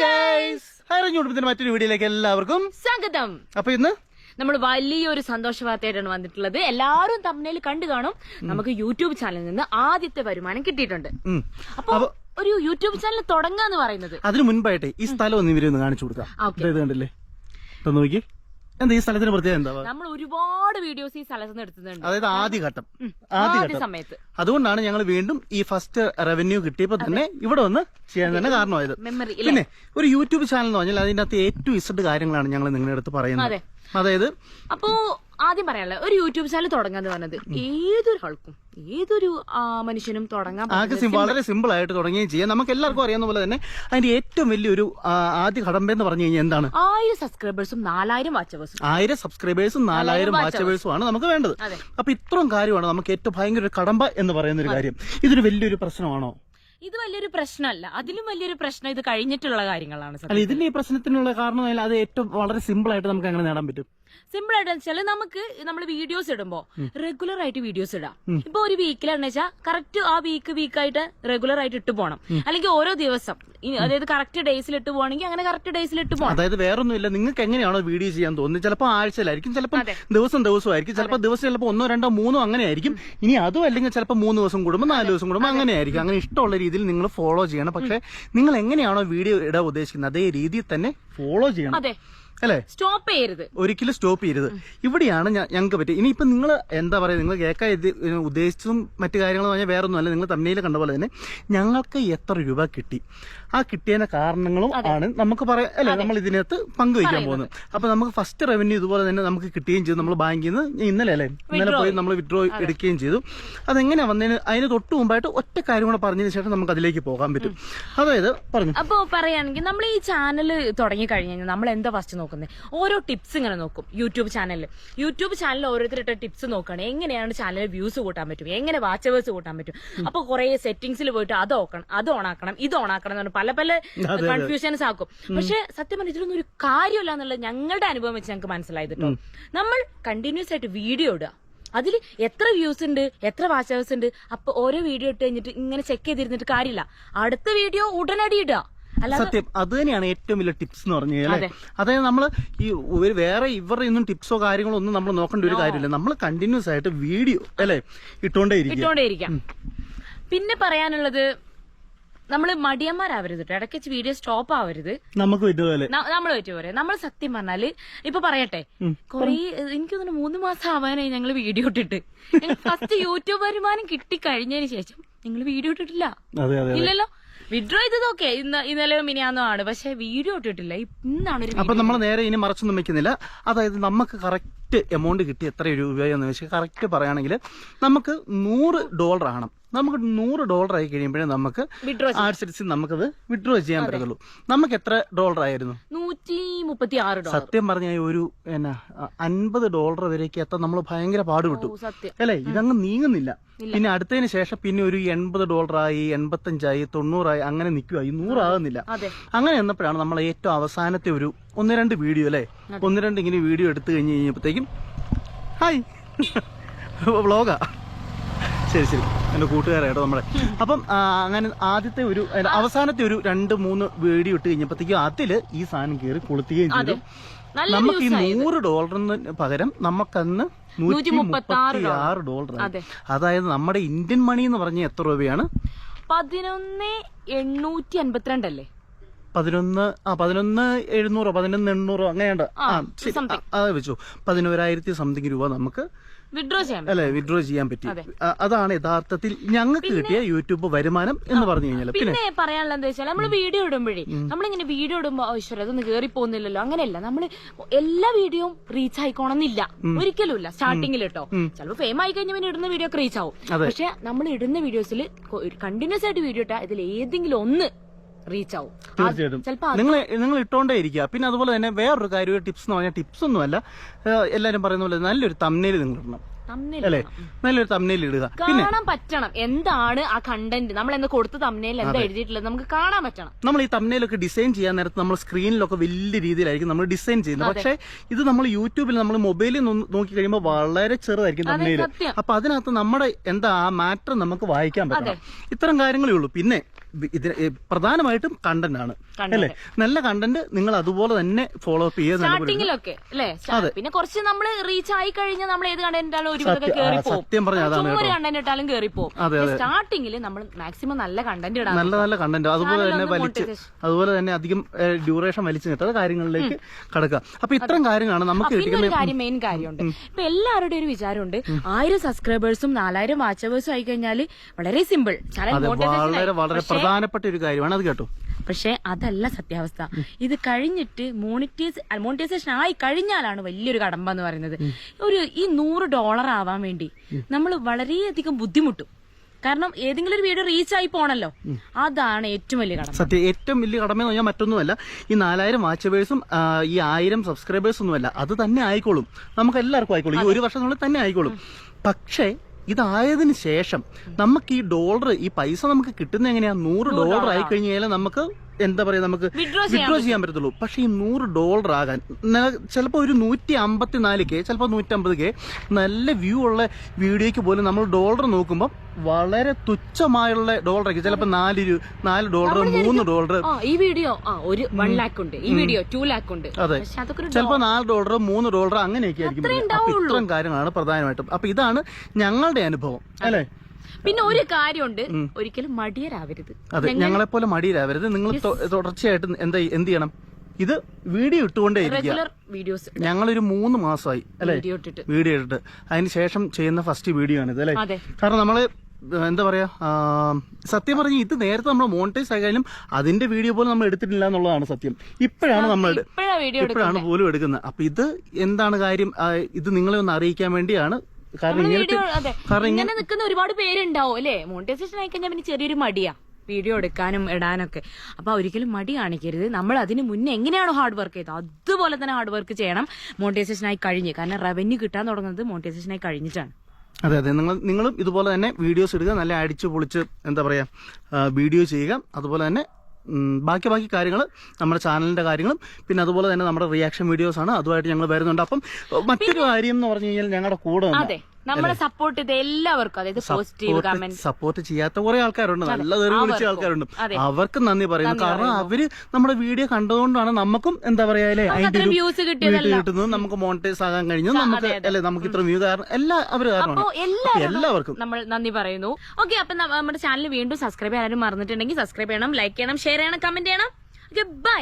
Guys മറ്റൊരു വീഡിയോയിലേക്ക് എല്ലാവർക്കും സ്വാഗതം. അപ്പൊ ഇന്ന് നമ്മൾ വലിയൊരു സന്തോഷ വാർത്തയായിട്ടാണ് വന്നിട്ടുള്ളത്. എല്ലാവരും തമ്മിൽ കണ്ടു കാണും. നമുക്ക് യൂട്യൂബ് ചാനലിൽ നിന്ന് ആദ്യത്തെ വരുമാനം കിട്ടിയിട്ടുണ്ട്. അപ്പൊ ഒരു യൂട്യൂബ് ചാനൽ തുടങ്ങാന്ന് പറയുന്നത്. അതിനു മുൻപായിട്ട് ഈ സ്ഥലം ഒന്ന് ഇവരൊന്ന് കാണിച്ചു കൊടുക്കാം. കണ്ടില്ലേ? നോക്കി എന്താ ഈ സ്ഥലത്തിന് പ്രത്യേകത എന്താ? നമ്മൾ ഒരുപാട് വീഡിയോസ് ഈ സ്ഥലത്ത് നിന്ന് എടുത്തിട്ടുണ്ട്. അതായത് ആദ്യ ഘട്ടം ആദ്യ സമയത്ത്. അതുകൊണ്ടാണ് ഞങ്ങൾ വീണ്ടും ഈ ഫസ്റ്റ് റവന്യൂ കിട്ടിയപ്പോ തന്നെ ഇവിടെ വന്ന് ചെയ്യാൻ തന്നെ കാരണമായത്. പിന്നെ ഒരു യൂട്യൂബ് ചാനൽ എന്ന് പറഞ്ഞാൽ അതിന്റെ അകത്ത് ഏറ്റവും ഇസഡ് കാര്യങ്ങളാണ് ഞങ്ങൾ നിങ്ങളുടെ അടുത്ത് പറയുന്നത്. അതായത് അപ്പോ ആദ്യം പറയാനുള്ള ഒരു യൂട്യൂബ് ചാനൽ തുടങ്ങാന്ന് പറഞ്ഞത്. ഏതൊരാൾക്കും ഏതൊരു മനുഷ്യനും തുടങ്ങാൻ വളരെ സിമ്പിൾ. ആയിട്ട് തുടങ്ങുകയും ചെയ്യാം. നമുക്ക് എല്ലാവർക്കും അറിയാവുന്ന പോലെ തന്നെ അതിന്റെ ഏറ്റവും വലിയൊരു ആദ്യ കടമ്പ എന്ന് പറഞ്ഞു കഴിഞ്ഞാൽ എന്താണ്? ആയിരം സബ്സ്ക്രൈബേഴ്സും നാലായിരം വാച്ചവേഴ്സും ആയിരം സബ്സ്ക്രൈബേഴ്സും നാലായിരം വാച്ചവേഴ്സും ആണ് നമുക്ക് വേണ്ടത്. അപ്പൊ ഇത്രയും കാര്യമാണ് നമുക്ക് ഏറ്റവും ഭയങ്കര ഒരു കടമ്പ എന്ന് പറയുന്ന ഒരു കാര്യം. ഇതൊരു വലിയൊരു പ്രശ്നമാണോ? ഇത് വലിയൊരു പ്രശ്നമല്ല. അതിലും വലിയൊരു പ്രശ്നം ഇത് കഴിഞ്ഞിട്ടുള്ള കാര്യങ്ങളാണ് ഇതിന്റെ ഈ പ്രശ്നത്തിനുള്ള കാരണം അത് ഏറ്റവും വളരെ സിമ്പിൾ ആയിട്ട് നമുക്ക് അങ്ങനെ നേടാൻ പറ്റും. സിമ്പിൾ ആയിട്ട് വെച്ചാൽ നമുക്ക് നമ്മൾ വീഡിയോസ് ഇടുമ്പോ റെഗുലർ ആയിട്ട് വീഡിയോസ് ഇടാം. ഇപ്പൊ ഒരു വീക്കിലാണെന്ന് വെച്ചാൽ കറക്റ്റ് ആ വീക്ക് വീക്ക് ആയിട്ട് റെഗുലർ ആയിട്ട് ഇട്ട് പോകണം അല്ലെങ്കിൽ ഓരോ ദിവസം അതായത് കറക്റ്റ് ഡേയ്സിൽ ഇട്ട് പോകണമെങ്കിൽ അങ്ങനെ കറക്റ്റ് ഡേയ്സിൽ ഇട്ട് പോകണം അതായത് വേറൊന്നുമില്ല. നിങ്ങൾക്ക് എങ്ങനെയാണോ വീഡിയോ ചെയ്യാൻ തോന്നുന്നത്? ചിലപ്പോൾ ആഴ്ചയിലായിരിക്കും ചിലപ്പോൾ. ദിവസം ദിവസമായിരിക്കും ചിലപ്പോൾ ദിവസം ചിലപ്പോൾ ഒന്നോ രണ്ടോ മൂന്നോ അങ്ങനെ ആയിരിക്കും ഇനി അതോ അല്ലെങ്കിൽ ചിലപ്പോൾ മൂന്ന് ദിവസം കൂടുമ്പോൾ നാല് ദിവസം കൂടുമ്പോൾ അങ്ങനെ ആയിരിക്കും അങ്ങനെ ഇഷ്ടമുള്ള രീതിയിൽ നിങ്ങൾ ഫോളോ ചെയ്യണം. പക്ഷേ നിങ്ങൾ എങ്ങനെയാണോ വീഡിയോ ഇടാൻ ഉദ്ദേശിക്കുന്നത്? അതേ രീതിയിൽ തന്നെ ഫോളോ ചെയ്യണം. അതെ. അല്ലേ? സ്റ്റോപ്പ് ചെയ്യരുത്. ഒരിക്കലും സ്റ്റോപ്പ് ചെയ്യരുത്. ഇവിടെയാണ് ഞങ്ങൾക്ക് പറ്റിയത് ഇനിയിപ്പോ നിങ്ങൾ എന്താ പറയുക നിങ്ങൾ കേൾക്കാൻ ഉദ്ദേശിച്ചതും മറ്റു കാര്യങ്ങളും പറഞ്ഞാൽ വേറെ ഒന്നും അല്ല നിങ്ങൾ തമ്മിയിൽ കണ്ട പോലെ തന്നെ ഞങ്ങൾക്ക് എത്ര രൂപ കിട്ടി? ആ കിട്ടിയതിന്റെ കാരണങ്ങളും ആണ് നമുക്ക് പറയാം അല്ലെ? നമ്മൾ ഇതിനകത്ത് പങ്കുവയ്ക്കാൻ പോകുന്നത്. അപ്പൊ നമുക്ക് ഫസ്റ്റ് റവന്യൂ ഇതുപോലെ തന്നെ നമുക്ക് കിട്ടുകയും ചെയ്തു. നമ്മൾ ബാങ്കിൽ നിന്ന് ഇന്നലെ അല്ലേ? ഇന്നലെ പോയി നമ്മൾ വിഡ്രോ എടുക്കുകയും ചെയ്തു. അതെങ്ങനെയാ വന്നതിന് അതിന് തൊട്ട് മുമ്പായിട്ട് ഒറ്റ കാര്യം കൂടെ പറഞ്ഞതിന് ശേഷം നമുക്ക് അതിലേക്ക് പോകാൻ പറ്റും. അതായത് പറഞ്ഞു. അപ്പൊ പറയുകയാണെങ്കിൽ നമ്മൾ ഈ ചാനൽ തുടങ്ങി കഴിഞ്ഞു കഴിഞ്ഞാൽ നമ്മൾ എന്താ ഫസ്റ്റ് നോക്കുന്നത് ഓരോ ടിപ്സ് ഇങ്ങനെ നോക്കും യൂട്യൂബ് ചാനലിൽ യൂട്യൂബ് ചാനലിൽ ഓരോരുത്തരുടെ ടിപ്സ് നോക്കുകയാണ് എങ്ങനെയാണ് ചാനലിൽ വ്യൂസ് കൂട്ടാൻ പറ്റും? എങ്ങനെ വാച്ചവേഴ്സ് കൂട്ടാൻ പറ്റും? അപ്പൊ കുറെ സെറ്റിംഗ്സിൽ പോയിട്ട് അത് ഓക്കണം അത് ഓണാക്കണം ഇത് ഓണാക്കണം എന്ന് പറഞ്ഞ് പല പല കൺഫ്യൂഷൻസ് ആക്കും. പക്ഷെ സത്യം പറഞ്ഞാൽ ഇതിലൊന്നും ഒരു കാര്യമില്ല എന്നുള്ളത് ഞങ്ങളുടെ അനുഭവം വെച്ച് ഞങ്ങൾക്ക് മനസ്സിലായത് കേട്ടോ നമ്മൾ കണ്ടിന്യൂസ് ആയിട്ട് വീഡിയോ ഇടുക. അതിൽ എത്ര വ്യൂസ് ഉണ്ട് എത്ര വാച്ചേഴ്സ് ഉണ്ട് അപ്പൊ ഓരോ വീഡിയോ ഇട്ട് കഴിഞ്ഞിട്ട് ഇങ്ങനെ ചെക്ക് ചെയ്തിരുന്നിട്ട് കാര്യമില്ല. അടുത്ത വീഡിയോ ഉടനടി ഇടുക. സത്യം. അത് തന്നെയാണ് ഏറ്റവും വലിയ ടിപ്സ് എന്ന് പറഞ്ഞു കഴിഞ്ഞാൽ അതായത് നമ്മൾ ഈ ഒരു വേറെ ഇവരുടെ ഒന്നും ടിപ്സോ കാര്യങ്ങളോ ഒന്നും നമ്മൾ നോക്കേണ്ട ഒരു കാര്യമില്ല. നമ്മൾ കണ്ടിന്യൂസ് ആയിട്ട് വീഡിയോ അല്ലെ ഇരിക്കുക ഇട്ടുകൊണ്ടേയിരിക്കാം പിന്നെ പറയാനുള്ളത് നമ്മൾ മടിയന്മാരാവരുത് കേട്ടോ ഇടയ്ക്ക് വീഡിയോ സ്റ്റോപ്പ് ആവരുത്. നമുക്ക് നമ്മൾ പറ്റും നമ്മൾ സത്യം പറഞ്ഞാൽ ഇപ്പൊ പറയട്ടെ. കൊറേ എനിക്ക് തോന്നുന്നു മൂന്ന് മാസം ആവാനായി ഞങ്ങൾ വീഡിയോ ഇട്ടിട്ട്. ഫസ്റ്റ് യൂട്യൂബ് വരുമാനം കിട്ടി കഴിഞ്ഞതിന് ശേഷം നിങ്ങൾ വീഡിയോ ഇട്ടിട്ടില്ല. ഇല്ലല്ലോ? വിഡ്രോ ചെയ്തതൊക്കെ ഇന്ന് ഇന്നലെ മിനിയാന്നോ ആണ്. പക്ഷെ വീഡിയോ ഇട്ടിട്ടില്ല. ഇന്നാണ് അപ്പൊ നമ്മൾ നേരെ ഇനി മറച്ചൊന്നും വെക്കുന്നില്ല. അതായത് നമുക്ക് കറക്റ്റ് എമൗണ്ട് കിട്ടി എത്ര രൂപയെന്ന് വെച്ചാൽ കറക്റ്റ് പറയുകയാണെങ്കിൽ നമുക്ക് നൂറ് ഡോളർ ആണ് നമുക്ക് നൂറ് ഡോളർ ആയി കഴിയുമ്പോഴേ നമുക്ക് നമുക്ക് നമുക്കത് വിഡ്രോ ചെയ്യാൻ പറ്റുള്ളൂ നമുക്ക് എത്ര ഡോളർ ആയിരുന്നു? നൂറ്റി മുപ്പത്തി ആറ് ഡോളർ സത്യം പറഞ്ഞ ഒരു എന്നാ അൻപത് ഡോളർ വരേക്ക് എത്ര നമ്മൾ ഭയങ്കര പാടുപെട്ടു. അല്ലെ? ഇതങ്ങ് നീങ്ങുന്നില്ല. പിന്നെ അടുത്തതിന് ശേഷം പിന്നെ ഒരു എൺപത് ഡോളറായി എൺപത്തഞ്ചായി തൊണ്ണൂറായി അങ്ങനെ നിൽക്കുവായി നൂറാകുന്നില്ല അതെ. അങ്ങനെ എന്നപ്പോഴാണ് നമ്മൾ ഏറ്റവും അവസാനത്തെ ഒരു ഒന്ന് രണ്ട് വീഡിയോ അല്ലേ? ഒന്ന് രണ്ട് ഇങ്ങനെ വീഡിയോ എടുത്തു കഴിഞ്ഞ് കഴിഞ്ഞപ്പോഴത്തേക്കും ഹായ്. വ്ളോഗാ. ശരി ശരി. എന്റെ കൂട്ടുകാരായിട്ടോ നമ്മളെ. അപ്പം അങ്ങനെ ആദ്യത്തെ ഒരു അവസാനത്തെ ഒരു രണ്ട് മൂന്ന് വീഡിയോ ഇട്ട് കഴിഞ്ഞപ്പോഴത്തേക്കും അതിൽ ഈ സാധനം കയറി കൊളുത്തുകയും ചെയ്തു. നമുക്ക് ഈ നൂറ് ഡോളറിന് പകരം നമുക്കന്ന് നൂറ്റി മുപ്പത്തി ആറ് ഡോളർ. അതെ. അതായത് നമ്മുടെ ഇന്ത്യൻ മണി എന്ന് പറഞ്ഞ എത്ര രൂപയാണ്? പതിനൊന്ന് എണ്ണൂറ്റി അൻപത്തിരണ്ടല്ലേ? പതിനൊന്ന് ആ പതിനൊന്ന് എഴുന്നൂറോ പതിനൊന്ന് എണ്ണൂറോ അങ്ങനെയുണ്ട്. ആ ശരി, അത് വെച്ചു. പതിനോരായിരത്തി സംതിങ് രൂപ നമുക്ക് വിഡ്രോ ചെയ്യാം അല്ലെ വിഡ്രോ ചെയ്യാൻ പറ്റി. അതാണ് യഥാർത്ഥത്തിൽ ഞങ്ങൾക്ക് കിട്ടിയ യൂട്യൂബ് വരുമാനം എന്ന് പറഞ്ഞു കഴിഞ്ഞാൽ പിന്നെ പറയാനുള്ള എന്താ വെച്ചാൽ നമ്മൾ വീഡിയോ ഇടുമ്പോഴേ നമ്മളിങ്ങനെ വീഡിയോ ഇടുമ്പോ ഈശ്വര അതൊന്നും കേറി പോകുന്നില്ലല്ലോ. അങ്ങനെയല്ല. നമ്മൾ എല്ലാ വീഡിയോയും റീച്ച് ആയിക്കോണമെന്നില്ല ഒരിക്കലും ഇല്ല സ്റ്റാർട്ടിങ്ങിൽ കേട്ടോ. ചിലപ്പോൾ ഫെയിം ആയി കഴിഞ്ഞാൽ പിന്നെ ഇടുന്ന വീഡിയോ ഒക്കെ റീച്ച് ആവും. പക്ഷെ നമ്മൾ ഇടുന്ന വീഡിയോസിൽ കണ്ടിന്യൂസ് ആയിട്ട് വീഡിയോ ഇട്ടാ ഇതിൽ ഏതെങ്കിലും ഒന്ന് റീച്ച് ആവും. തീർച്ചയായിട്ടും. നിങ്ങൾ നിങ്ങൾ ഇട്ടോണ്ടേ ഇരിക്കുക. പിന്നെ അതുപോലെ തന്നെ വേറൊരു കാര്യം ടിപ്സ് എന്ന് പറഞ്ഞാൽ ടിപ്സ് ഒന്നുമല്ല. എല്ലാവരും പറയുന്ന പോലെ നല്ലൊരു തമ്മിൽ നിങ്ങൾ ഇടണം അല്ലേ? നല്ലൊരു തമ്മിൽ ഇടുക. പിന്നെ കാണാൻ പറ്റണം. എന്താണ് ആ കണ്ടന്റ് നമ്മൾ എന്ന് കൊടുത്ത തമ്മിൽ എന്താ എഴുതിയിട്ടുള്ളത് നമുക്ക് കാണാൻ പറ്റണം. നമ്മൾ ഈ തമ്മിലൊക്കെ ഡിസൈൻ ചെയ്യാൻ നേരത്ത് നമ്മൾ സ്ക്രീനിലൊക്കെ വലിയ രീതിയിലായിരിക്കും നമ്മൾ ഡിസൈൻ ചെയ്യുന്നത്. പക്ഷേ ഇത് നമ്മൾ യൂട്യൂബിൽ നമ്മൾ മൊബൈലിൽ നോക്കി കഴിയുമ്പോൾ വളരെ ചെറുതായിരിക്കും തമ്മിൽ അപ്പൊ അതിനകത്ത് നമ്മുടെ എന്താ ആ മാറ്റർ നമുക്ക് വായിക്കാൻ പറ്റണം. ഇത്തരം കാര്യങ്ങളേ ഉള്ളൂ. പിന്നെ ഇതിന് പ്രധാനമായിട്ടും കണ്ടന്റ് ആണ്. അല്ലെ? നല്ല കണ്ടന്റ് നിങ്ങൾ അതുപോലെ തന്നെ ഫോളോ അപ്പ് ചെയ്യുക അല്ലേ? പിന്നെ കുറച്ച് നമ്മൾ റീച്ച് ആയി കഴിഞ്ഞാൽ നമ്മൾ ഏത് കണ്ടന്റ് സത്യം- പോകും പറഞ്ഞാൽ അതാണ് കണ്ടന്റ് ഇട്ടാലും കേറി പോകും സ്റ്റാർട്ടിങ്ങിൽ നമ്മൾ മാക്സിമം നല്ല കണ്ടന്റ് ഇടാം നല്ല നല്ല കണ്ടന്റ് അതുപോലെ തന്നെ വലിച്ചു അതുപോലെ തന്നെ അധികം ഡ്യൂറേഷൻ വലിച്ചു നിർത്താതെ കാര്യങ്ങളിലേക്ക് കടക്കുക. അപ്പൊ ഇത്തരം കാര്യങ്ങളാണ് നമുക്ക് കാര്യം മെയിൻ കാര്യമുണ്ട്. ഇപ്പൊ എല്ലാവരുടെയും ഒരു വിചാരമുണ്ട്. ആയിരം സബ്സ്ക്രൈബേഴ്സും നാലായിരം വാച്ചവേഴ്സും ആയി കഴിഞ്ഞാൽ വളരെ സിമ്പിൾ വളരെ വളരെ പ്രധാനപ്പെട്ട ഒരു കാര്യമാണ്. അത് കേട്ടോ. പക്ഷെ അതല്ല സത്യാവസ്ഥ. ഇത് കഴിഞ്ഞിട്ട് മോണിറ്റൈസ് മോണിറ്റൈസേഷൻ ആയി കഴിഞ്ഞാലാണ് വലിയൊരു കടമ്പ എന്ന് പറയുന്നത് ഒരു ഈ നൂറ് ഡോളർ ആവാൻ വേണ്ടി നമ്മൾ വളരെയധികം ബുദ്ധിമുട്ടും. കാരണം ഏതെങ്കിലും ഒരു വീഡിയോ റീച്ച് ആയി പോണല്ലോ. അതാണ് ഏറ്റവും വലിയ കടമ സത്യം ഏറ്റവും വലിയ കടമ എന്ന് പറഞ്ഞാൽ മറ്റൊന്നുമല്ല. ഈ നാലായിരം വാച്ചവേഴ്സും ഈ ആയിരം സബ്സ്ക്രൈബേഴ്സ് ഒന്നുമല്ല അത് തന്നെ ആയിക്കോളും. നമുക്ക് എല്ലാവർക്കും ആയിക്കോളും. ഈ ഒരു വർഷം തന്നെ ആയിക്കോളും. പക്ഷേ ഇതായതിനു ശേഷം നമുക്ക് ഈ ഡോളർ ഈ പൈസ നമുക്ക് കിട്ടുന്ന എങ്ങനെയാ? നൂറ് ഡോളർ ആയി കഴിഞ്ഞാൽ നമുക്ക് എന്താ പറയാ നമുക്ക് വിഡ്രോ ചെയ്യാൻ പറ്റത്തുള്ളൂ. പക്ഷെ ഈ നൂറ് ഡോളർ ആകാൻ ചിലപ്പോൾ ഒരു നൂറ്റി അമ്പത്തിനാല് കെ ചിലപ്പോൾ നൂറ്റമ്പത് കെ നല്ല വ്യൂ ഉള്ള വീഡിയോക്ക് പോലും നമ്മൾ ഡോളർ നോക്കുമ്പോൾ വളരെ തുച്ഛമായുള്ള ഡോളർ ആയിരിക്കും. ചിലപ്പോൾ നാല് നാല് ഡോളർ മൂന്ന് ഡോളർ. ഈ വീഡിയോ ഒരു വൺ ലാക്ക് ഉണ്ട് ഈ വീഡിയോ ടു ലാക്ക് ഉണ്ട്. അതെ. ചിലപ്പോൾ നാല് ഡോളർ മൂന്ന് ഡോളർ അങ്ങനെയൊക്കെ ആയിരിക്കും. ഇത്രയും കാര്യങ്ങളാണ് പ്രധാനമായിട്ടും. അപ്പൊ ഇതാണ് ഞങ്ങളുടെ അനുഭവം അല്ലേ? പിന്നെ ഒരു കാര്യമുണ്ട്. ഒരിക്കലും മടിയരാവരുത്. അതെ ഞങ്ങളെ പോലെ മടിയിലാവരുത് നിങ്ങൾ തുടർച്ചയായിട്ട് എന്താ എന്ത് ചെയ്യണം? ഇത് വീഡിയോ ഇട്ടുകൊണ്ടേ വീഡിയോസ് ഞങ്ങളൊരു മൂന്ന് മാസമായി അല്ലെ? വീഡിയോ ഇട്ടിട്ട്. വീഡിയോ ഇട്ടിട്ട്. അതിന് ശേഷം ചെയ്യുന്ന ഫസ്റ്റ് വീഡിയോ ആണിത് അല്ലെ? കാരണം നമ്മൾ എന്താ പറയാ സത്യം പറഞ്ഞ ഇത് നേരത്തെ നമ്മൾ മോണിറ്റൈസ് ആയാലും അതിന്റെ വീഡിയോ പോലും നമ്മൾ എടുത്തിട്ടില്ല എന്നുള്ളതാണ് സത്യം. ഇപ്പോഴാണ് നമ്മൾ ഇപ്പോഴാണ് പോലും എടുക്കുന്നത്. അപ്പൊ ഇത് എന്താണ് കാര്യം? ഇത് നിങ്ങളെ ഒന്ന് അറിയിക്കാൻ വേണ്ടിയാണ് കാരണം ഇങ്ങനത്തെ കാരണം ഇങ്ങനെ നിൽക്കുന്ന ഒരുപാട് പേരുണ്ടാവും അല്ലേ? മോണിറ്റൈസേഷൻ ആയി കഴിഞ്ഞാൽ പിന്നെ ചെറിയൊരു മടിയാ. വീഡിയോ എടുക്കാനും ഇടാനൊക്കെ. അപ്പൊ ഒരിക്കലും മടി കാണിക്കരുത്. നമ്മൾ അതിന് മുന്നേ എങ്ങനെയാണോ ഹാർഡ് വർക്ക് ചെയ്തത് അതുപോലെ തന്നെ ഹാർഡ് വർക്ക് ചെയ്യണം മോണിറ്റൈസേഷൻ ആയി കഴിഞ്ഞ്. കാരണം റവന്യൂ കിട്ടാൻ തുടങ്ങുന്നത് മോണിറ്റൈസേഷൻ ആയി കഴിഞ്ഞിട്ടാണ്. അതെ അതെ. നിങ്ങൾ നിങ്ങളും ഇതുപോലെ തന്നെ വീഡിയോസ് എടുക്കുക നല്ല അടിച്ചു പൊളിച്ച് എന്താ പറയാ വീഡിയോ ചെയ്യുക. അതുപോലെ തന്നെ ബാക്കി ബാക്കി കാര്യങ്ങൾ നമ്മുടെ ചാനലിന്റെ കാര്യങ്ങളും പിന്നെ അതുപോലെ തന്നെ നമ്മുടെ റിയാക്ഷൻ വീഡിയോസ് ആണ് അതുമായിട്ട് ഞങ്ങൾ വരുന്നുണ്ട്. അപ്പം മറ്റൊരു കാര്യം എന്ന് പറഞ്ഞു കഴിഞ്ഞാൽ ഞങ്ങളുടെ കൂടെ നമ്മളെ സപ്പോർട്ട് ചെയ്ത എല്ലാവർക്കും അതായത് പോസിറ്റീവ് കമന്റ് സപ്പോർട്ട് ചെയ്യാത്ത കുറെ ആൾക്കാരുണ്ട്. നല്ല തെറി വിളിച്ച ആൾക്കാരുണ്ട്. അവർക്ക് നന്ദി പറയുന്നു. കാരണം അവർ നമ്മുടെ വീഡിയോ കണ്ടതുകൊണ്ടാണ് നമുക്കും എന്താ പറയാ അല്ലെ? അതിന്റെ വ്യൂസ് കിട്ടുന്നത് നമുക്ക് മോണിറ്റൈസ് ആകാൻ കഴിഞ്ഞു. നമുക്ക് അല്ലെ? നമുക്ക് ഇത്ര വ്യൂ കാരണം എല്ലാ എല്ലാവരും എല്ലാവർക്കും. നമ്മൾ നന്ദി പറയുന്നു. ഓക്കെ അപ്പൊ നമ്മുടെ ചാനൽ വീണ്ടും സബ്സ്ക്രൈബ് ചെയ്യാനും മറന്നിട്ടുണ്ടെങ്കിൽ സബ്സ്ക്രൈബ് ചെയ്യണം ലൈക്ക് ചെയ്യണം ഷെയർ ചെയ്യണം കമന്റ് ചെയ്യണം. ബൈ